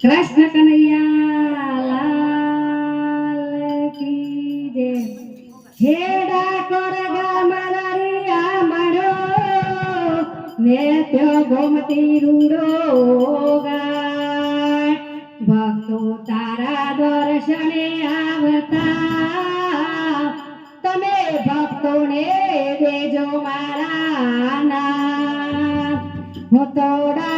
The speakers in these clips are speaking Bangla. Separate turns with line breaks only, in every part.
కృష్ణ కనయ్యా হেডা করগা মালারিয়া মারো নেত্য গোমতি রুড়ো ভক্ত তারা দর্শনে આવતા તમે ભક્તોને દેજો મારા ના હું તોડા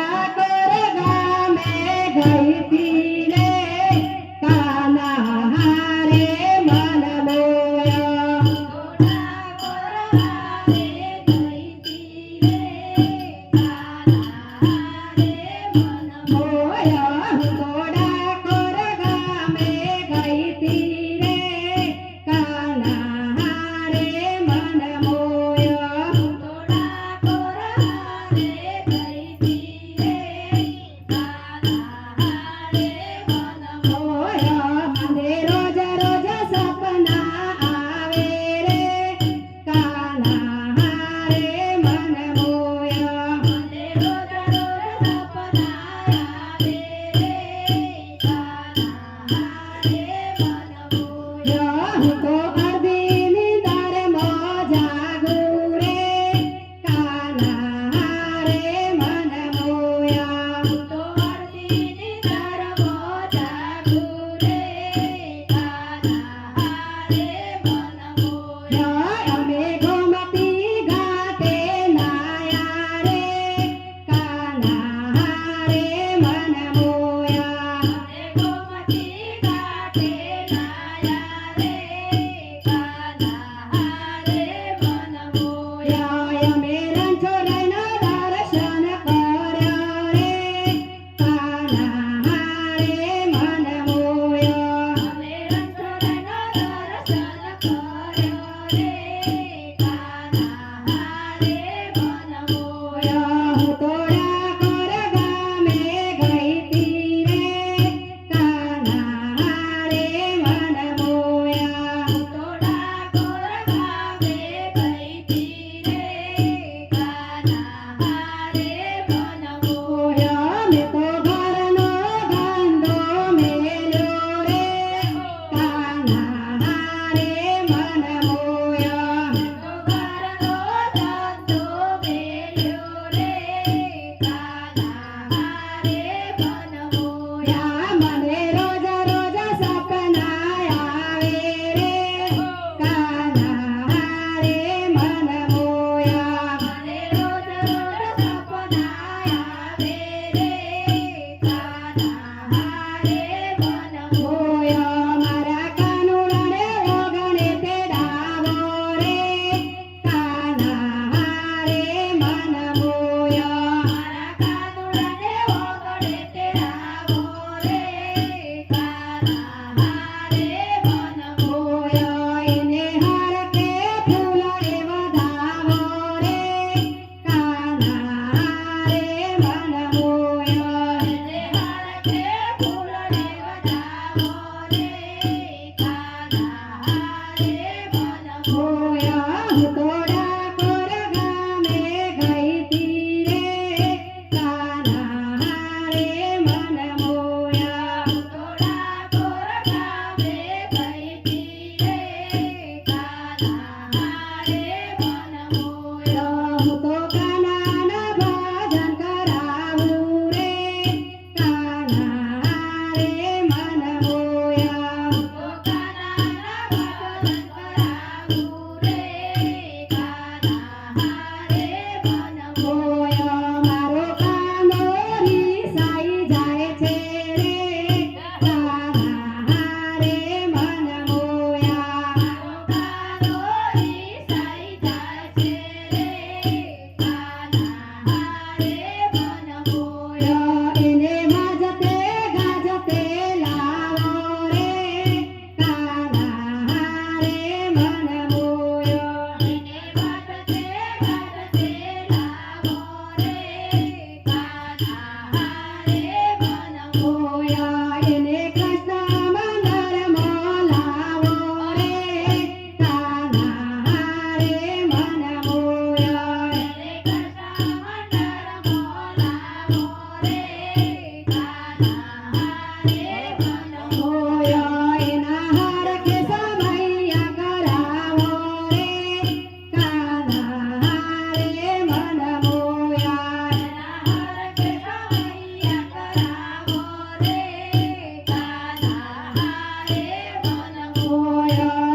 Thank you.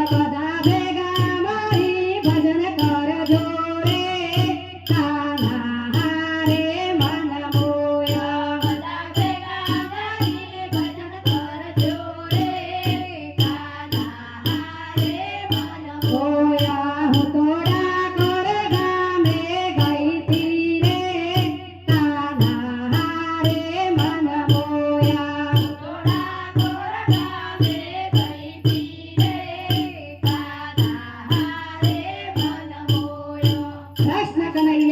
നടക്കണ ഈ